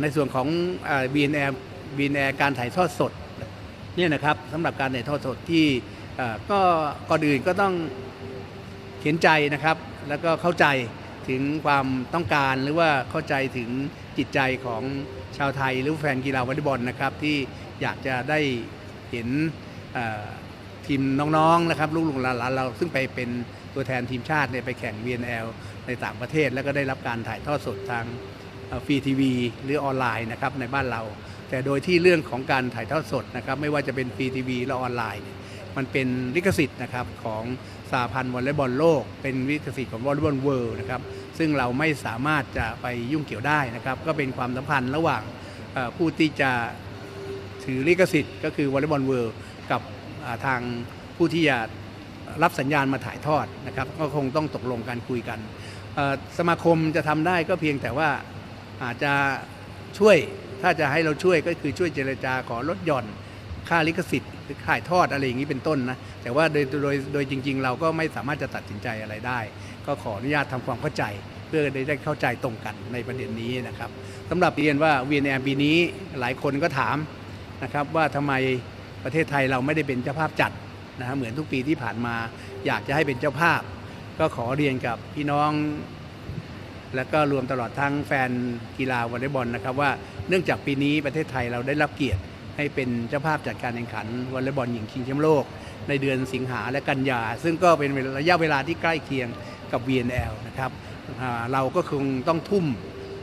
ในส่วนของบีเอ็นแอร์บีเอ็นแอร์การถ่ายทอดสดเนี่ยนะครับสำหรับการถ่ายทอดสดที่ก็ก่อนอื่นก็ต้องเห็นใจนะครับ แล้วก็เข้าใจถึงความต้องการหรือว่าเข้าใจถึงจิตใจของชาวไทยหรือแฟนกีฬาวอลเลย์บอลนะครับ ที่อยากจะได้เห็นทีมน้องๆนะครับลูกๆหลานๆเราซึ่งไปเป็นตัวแทนทีมชาติเนี่ยไปแข่ง VNL ในต่างประเทศ แล้วก็ได้รับการถ่ายทอดสดทาง ฟรีทีวีหรือออนไลน์นะครับในบ้านเรา แต่โดยที่เรื่องของการถ่ายทอดสดนะครับไม่ว่าจะเป็นฟรีทีวีและออนไลน์ มันเป็นลิขสิทธิ์นะครับของสาพันธ์วอลเลย์บอลโลก เป็นลิขสิทธิ์ของวอลเลย์บอลเวิลด์นะครับซึ่งเราไม่สามารถจะไปยุ่งเกี่ยวได้นะครับก็เป็นความสัมพันธ์ระหว่างผู้ที่จะถือลิขสิทธิ์ ก็คือวอลเลย์บอลเวิลด์กับทางผู้ที่จะรับสัญญาณมาถ่ายทอดนะครับก็คงต้องตกลงการคุยกัน สมาคมจะทำได้ก็เพียงแต่ว่า อาจจะช่วยถ้าจะให้เราช่วยก็คือช่วยเจรจาขอลดหย่อนค่าลิขสิทธิ์หรือขายทอดอะไรอย่างนี้เป็นต้นนะแต่ว่าโดยโดยโดยจริง ๆ เราก็ไม่สามารถจะตัดสินใจอะไรได้ ก็ขออนุญาตทำความเข้าใจ เพื่อได้เข้าใจตรงกันในประเด็นนี้นะครับสำหรับเรียนว่า VNL ปีนี้หลายคนก็ถามนะครับว่าทำไมประเทศไทยเราไม่ได้เป็นเจ้าภาพจัดนะฮะเหมือนทุกปีที่ผ่านมา อยากจะให้เป็นเจ้าภาพ ก็ขอเรียนกับพี่น้อง แล้วก็รวมตลอดทั้งแฟนกีฬาวอลเลย์บอลนะครับว่าเนื่องจากปีนี้ประเทศไทยเราได้รับเกียรติ ให้เป็นเจ้าภาพจัดการแข่งขันวอลเลย์บอลหญิงชิงแชมป์โลก ในเดือนสิงหาและกันยา ซึ่งก็เป็นระยะเวลาที่ใกล้เคียงกับ VNL นะครับเราก็คงต้องทุ่ม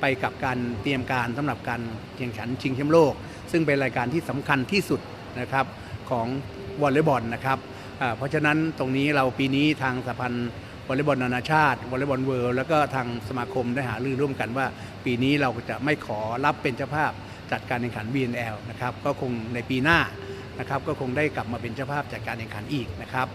ไปกับการเตรียมการสำหรับการแข่งขันชิงแชมป์โลก ซึ่งเป็นรายการที่สำคัญที่สุดนะครับของวอลเลย์บอลนะครับเพราะฉะนั้นตรงนี้เราปีนี้ทางสหพันธ์ วอลเลย์บอลนานาชาติวอลเลย์บอลเวิลด์แล้วก็ทางสมาคมได้หารือร่วมกันว่า ปีนี้เราจะไม่ขอรับเป็นเจ้าภาพจัดการแข่งขัน VNL นะครับก็คงในปีหน้านะครับก็คงได้กลับมาเป็นเจ้าภาพจัดการแข่งขันอีกนะครับ